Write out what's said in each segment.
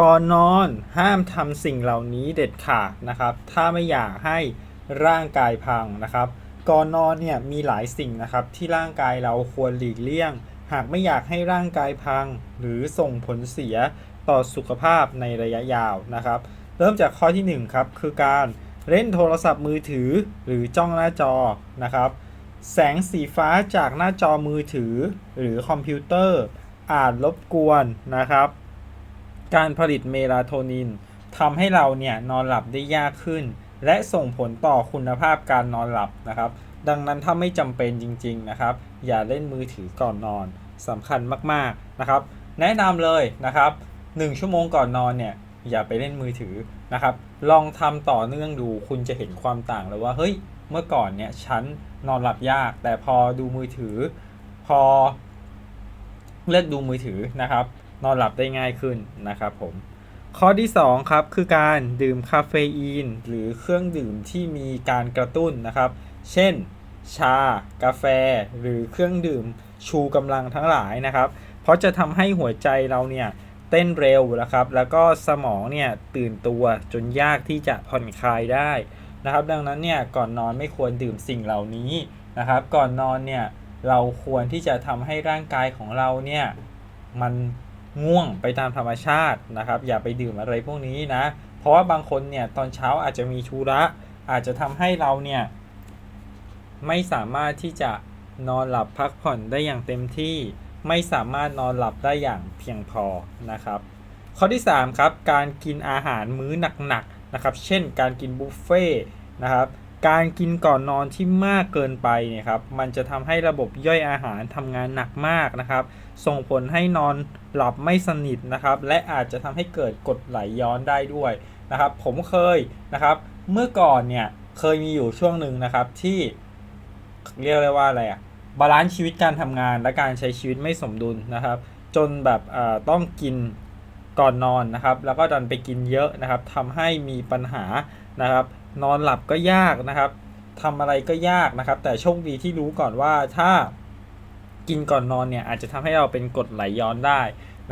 ก่อนนอนห้ามทำสิ่งเหล่านี้เด็ดขาดนะครับ ถ้าไม่อยากให้ร่างกายพังนะครับ ก่อนนอนเนี่ยมีหลายสิ่งนะครับที่ร่างกายเราควรหลีกเลี่ยง หากไม่อยากให้ร่างกายพัง หรือส่งผลเสียต่อสุขภาพในระยะยาวนะครับ เริ่มจากข้อที่1ครับคือการเล่นโทรศัพท์มือถือหรือจ้องหน้าจอนะครับ แสงสีฟ้าจากหน้าจอมือถือ หรือคอมพิวเตอร์อาจรบกวนนะครับ การผลิตเมลาโทนินทำให้เราเนี่ยนอนหลับได้ยากขึ้น และส่งผลต่อคุณภาพการนอนหลับนะครับ ดังนั้นถ้าไม่จำเป็นจริง ๆนะครับ อย่าเล่นมือถือก่อนนอนสำคัญมากๆนะครับ แนะนำเลยนะครับ 1 ชั่วโมงก่อนนอนเนี่ยอย่าไปเล่นมือถือนะครับ ลองทำต่อเนื่องดูคุณจะเห็นความต่างเลยว่าเฮ้ยเมื่อก่อนเนี่ยฉันนอนหลับยาก แต่พอดูมือถือ พอเลิกดูมือถือนะครับ นอนหลับได้ง่ายขึ้นนะครับผมข้อที่2ครับคือการดื่มคาเฟอีน หรือเครื่องดื่มที่มีการกระตุ้นนะครับ เช่น ชา กาแฟ หรือเครื่องดื่มชูกำลังทั้งหลายนะครับ เพราะจะทำให้หัวใจเราเนี่ยเต้นเร็วนะครับ แล้วก็สมองเนี่ยตื่นตัวจนยากที่จะผ่อนคลายได้นะครับ ดังนั้นเนี่ยก่อนนอนไม่ควรดื่มสิ่งเหล่านี้นะครับ ก่อนนอนเนี่ยเราควรที่จะทำให้ร่างกายของเราเนี่ยมัน ง่วงไปตามธรรมชาตินะครับ อย่าไปดื่มอะไรพวกนี้นะ เพราะว่าบางคนเนี่ยตอนเช้าอาจจะมีธุระ อาจจะทำให้เราเนี่ยไม่สามารถที่จะนอนหลับพักผ่อนได้อย่างเต็มที่ ไม่สามารถนอนหลับได้อย่างเพียงพอนะครับ ข้อที่3ครับการกินอาหารมื้อหนักๆนะครับ เช่น การกินบุฟเฟ่ต์นะครับ การกินก่อนนอนที่มากเกินไปเนี่ยครับมันจะทำให้ระบบย่อยอาหารทำงานหนักมากนะครับ ส่งผลให้นอนหลับไม่สนิทนะครับ และอาจจะทำให้เกิดกรดไหลย้อนได้ด้วยนะครับ ผมเคยนะครับ เมื่อก่อนเนี่ยเคยมีอยู่ช่วงหนึ่งนะครับที่เรียกได้ว่าอะไรอะบาลานซ์ชีวิตการทำงานและการใช้ชีวิตไม่สมดุลนะครับ จนแบบต้องกิน ก่อนนอนนะครับ แล้วก็ดันไปกินเยอะนะครับทำให้มีปัญหานะครับ นอนหลับก็ยากนะครับทำอะไรก็ยากนะครับ แต่โชคดีที่รู้ก่อนว่าถ้ากินก่อนนอนเนี่ยอาจจะทำให้เราเป็นกรดไหลย้อนได้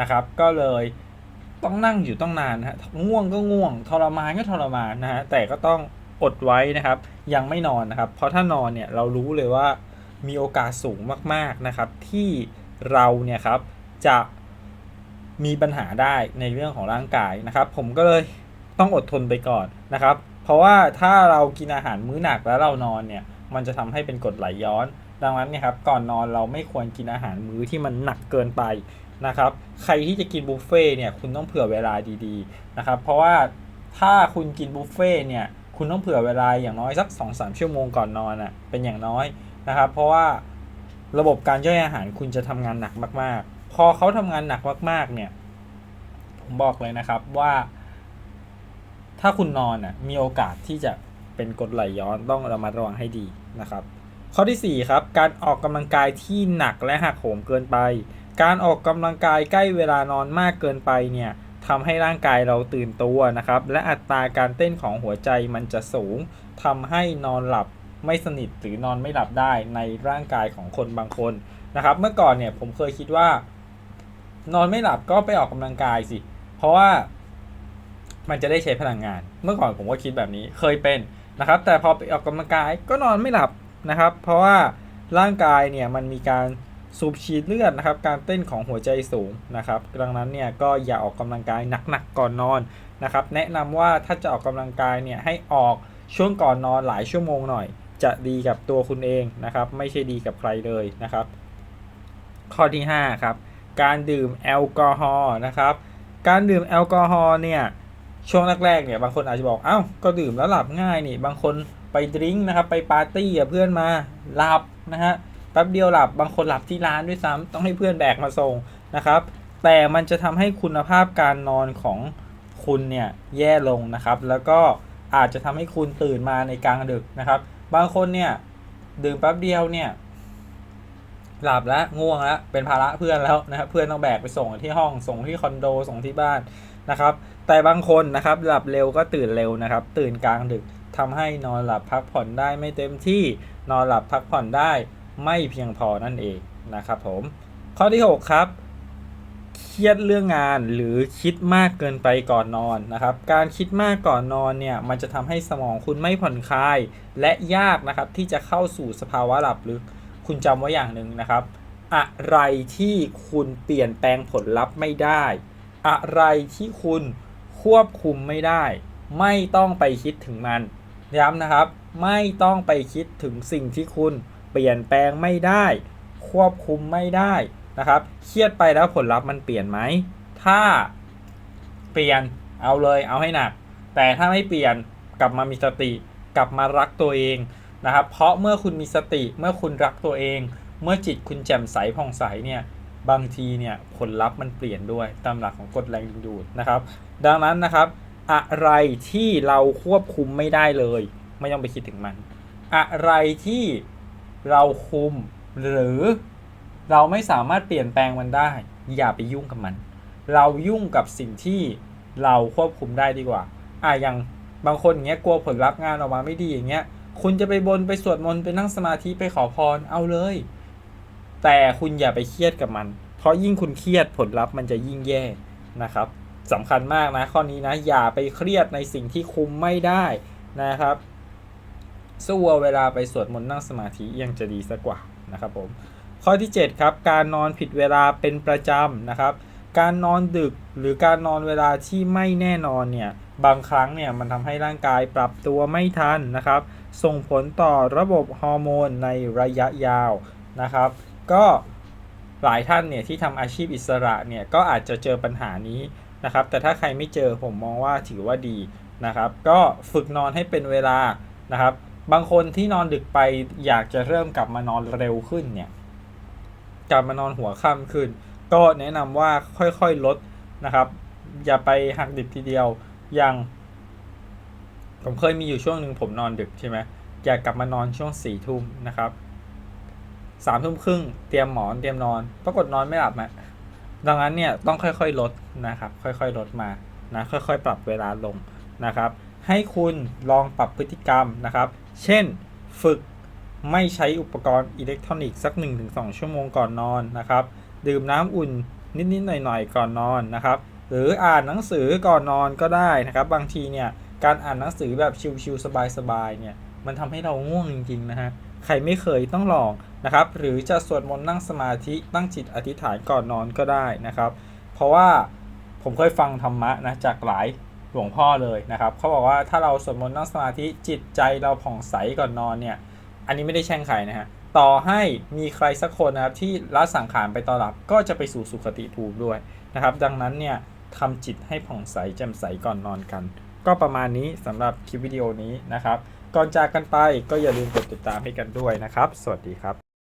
นะครับ ก็เลยต้องนั่งอยู่ต้องนานนะฮะง่วงก็ง่วง ทรมานก็ทรมานนะฮะแต่ก็ต้องอดไว้นะครับ ยังไม่นอนนะครับ เพราะถ้านอนเนี่ยเรารู้เลยว่ามีโอกาสสูงมากๆนะครับ ที่เราเนี่ยครับจะ มีปัญหาได้ในเรื่องของร่างกายนะครับ ผมก็เลยต้องอดทนไปก่อนนะครับ เพราะว่าถ้าเรากินอาหารมื้อหนักแล้วเรานอนเนี่ย มันจะทำให้เป็นกรดไหลย้อน ดังนั้นเนี่ยครับก่อนนอนเราไม่ควรกินอาหารมื้อที่มันหนักเกินไปนะครับ ใครที่จะกินบุฟเฟ่ต์เนี่ยคุณต้องเผื่อเวลาดีๆนะครับ เพราะว่าถ้าคุณกินบุฟเฟ่ต์เนี่ยคุณต้องเผื่อเวลาอย่างน้อยสัก 2-3 ชั่วโมงก่อนนอนอะเป็นอย่างน้อยนะครับ เพราะว่าระบบการย่อยอาหารคุณจะทำงานหนักมากๆ พอเขาทำงานหนักมากๆ เนี่ย ผมบอกเลยนะครับว่า ถ้าคุณนอนอะมีโอกาสที่จะเป็นกรดไหลย้อนต้องระมัดระวังให้ดีนะครับ ข้อที่ 4 ครับ การออกกำลังกายที่หนักและหักโหมเกินไป การออกกำลังกายใกล้เวลานอนมากเกินไปเนี่ยทำให้ร่างกายเราตื่นตัวนะครับ และอัตราการเต้นของหัวใจมันจะสูงทำให้นอนหลับไม่สนิทหรือนอนไม่หลับได้ในร่างกายของคนบางคนนะครับ เมื่อก่อนเนี่ยผมเคยคิดว่า นอนไม่หลับก็ไปออกกำลังกายสิ เพราะว่ามันจะได้ใช้พลังงาน เมื่อก่อนผมก็คิดแบบนี้เคยเป็นนะครับ แต่พอไปออกกำลังกายก็นอนไม่หลับนะครับ เพราะว่าร่างกายเนี่ยมันมีการสูบฉีดเลือดนะครับ การเต้นของหัวใจสูงนะครับ ดังนั้นเนี่ยก็อย่าออกกำลังกายหนักๆก่อนนอนนะครับ แนะนำว่าถ้าจะออกกำลังกายเนี่ยให้ออกช่วงก่อนนอนหลายชั่วโมงหน่อย จะดีกับตัวคุณเองนะครับ ไม่ใช่ดีกับใครเลยนะครับ ข้อที่ 5 ครับ การดื่มแอลกอฮอล์นะครับ การดื่มแอลกอฮอล์เนี่ยช่วงแรกๆเนี่ยบางคนอาจจะบอกเอ้าก็ดื่มแล้วหลับง่ายนี่ บางคนไปดริ้งนะครับไปปาร์ตี้กับเพื่อนมาหลับนะฮะแป๊บเดียวหลับบางคนหลับที่ร้านด้วยซ้ำต้องให้เพื่อนแบกมาส่งนะครับ แต่มันจะทำให้คุณภาพการนอนของคุณเนี่ยแย่ลงนะครับ แล้วก็อาจจะทำให้คุณตื่นมาในกลางดึกนะครับ บางคนเนี่ยดื่มแป๊บเดียวเนี่ย หลับแล้วง่วงแล้วเป็นภาระเพื่อนแล้วนะครับเพื่อนต้องแบกไปส่งที่ห้องส่งที่คอนโดส่งที่บ้านนะครับ แต่บางคนนะครับหลับเร็วก็ตื่นเร็วนะครับ ตื่นกลางดึกทำให้นอนหลับพักผ่อนได้ไม่เต็มที่นอนหลับพักผ่อนได้ไม่เพียงพอนั่นเองนะครับผม ข้อที่ 6 ครับ เครียดเรื่องงานหรือคิดมากเกินไปก่อนนอนนะครับ การคิดมากก่อนนอนเนี่ยมันจะทำให้สมองคุณไม่ผ่อนคลาย และยากนะครับที่จะเข้าสู่สภาวะหลับลึก คุณจำไว้อย่างหนึ่งนะครับ อะไรที่คุณเปลี่ยนแปลงผลลัพธ์ไม่ได้ อะไรที่คุณควบคุมไม่ได้ ไม่ต้องไปคิดถึงมัน ย้ำนะครับ ไม่ต้องไปคิดถึงสิ่งที่คุณเปลี่ยนแปลงไม่ได้ ควบคุมไม่ได้นะครับ เครียดไปแล้วผลลัพธ์มันเปลี่ยนไหม ถ้าเปลี่ยนเอาเลยเอาให้หนัก แต่ถ้าไม่เปลี่ยนกลับมามีสติ กลับมารักตัวเอง นะครับ เพราะเมื่อคุณมีสติเมื่อคุณรักตัวเอง เมื่อจิตคุณแจ่มใสผ่องใสเนี่ยบางทีเนี่ยผลลัพธ์มันเปลี่ยนด้วยตามหลักของกฎแรงดึงดูดนะครับ ดังนั้นนะครับ อะไรที่เราควบคุมไม่ได้เลย ไม่ต้องไปคิดถึงมัน อะไรที่เราคุมหรือเราไม่สามารถเปลี่ยนแปลงมันได้ อย่าไปยุ่งกับมัน เรายุ่งกับสิ่งที่เราควบคุมได้ดีกว่าอะอย่างบางคนอย่างเงี้ยกลัวผลลัพธ์งานออกมาไม่ดีอย่างเงี้ย คุณจะไปบนไปสวดมนต์ไปนั่งสมาธิไปขอพรเอาเลย แต่คุณอย่าไปเครียดกับมัน เพราะยิ่งคุณเครียดผลลัพธ์มันจะยิ่งแย่นะครับสำคัญมากนะข้อนี้นะ อย่าไปเครียดในสิ่งที่คุมไม่ได้นะครับ สู้เอาเวลาไปสวดมนต์นั่งสมาธิยังจะดีสักกว่านะครับผมข้อที่ 7 ครับ การนอนผิดเวลาเป็นประจำนะครับ การนอนดึกหรือการนอนเวลาที่ไม่แน่นอนเนี่ยบางครั้งเนี่ยมันทำให้ร่างกายปรับตัวไม่ทันนะครับ ส่งผลต่อระบบฮอร์โมนในระยะยาวนะครับ ก็หลายท่านเนี่ยที่ทำอาชีพอิสระเนี่ยก็อาจจะเจอปัญหานี้นะครับ แต่ถ้าใครไม่เจอผมมองว่าถือว่าดีนะครับ ก็ฝึกนอนให้เป็นเวลานะครับ บางคนที่นอนดึกไปอยากจะเริ่มกลับมานอนเร็วขึ้นเนี่ยกลับมานอนหัวค่ำขึ้น ก็แนะนำว่าค่อยๆลดนะครับ อย่าไปหักดิบทีเดียวอย่าง ผมเคยมีอยู่ช่วงหนึ่งผมนอนดึกใช่ไหมอยากกลับมานอนช่วงสี่ทุ่มนะครับสามทุ่มครึ่งเตรียมหมอนเตรียมนอน ปรากฏนอนไม่หลับนะดังนั้นเนี่ยต้องค่อยๆลดนะครับ ค่อยๆลดมานะค่อยๆ ปรับเวลาลงนะครับ ให้คุณลองปรับพฤติกรรมนะครับ เช่นฝึกไม่ใช้อุปกรณ์อิเล็กทรอนิกส์สัก 1-2 ชั่วโมงก่อนนอนนะครับ ดื่มน้ำอุ่นนิดๆหน่อยๆก่อนนอนนะครับ หรืออ่านหนังสือก่อนนอนก็ได้นะครับ บางทีเนี่ย การอ่านหนังสือแบบชิลๆสบายๆเนี่ยมันทำให้เราง่วงจริงๆนะฮะใครไม่เคยต้องลองนะครับ หรือจะสวดมนต์นั่งสมาธิตั้งจิตอธิษฐานก่อนนอนก็ได้นะครับ เพราะว่าผมเคยฟังธรรมะนะจากหลายหลวงพ่อเลยนะครับเขาบอกว่าถ้าเราสวดมนต์นั่งสมาธิจิตใจเราผ่องใสก่อนนอนเนี่ยอันนี้ไม่ได้แช่งใครนะฮะต่อให้มีใครสักคนนะครับที่ละสังขารไปตอนหลับก็จะไปสู่สุคติภูมิด้วยนะครับ ดังนั้นเนี่ยทำจิตให้ผ่องใสแจ่มใสก่อนนอนกัน ก็ประมาณนี้สำหรับคลิปวิดีโอนี้นะครับ ก่อนจากกันไปก็อย่าลืมกดติดตามให้กันด้วยนะครับ สวัสดีครับ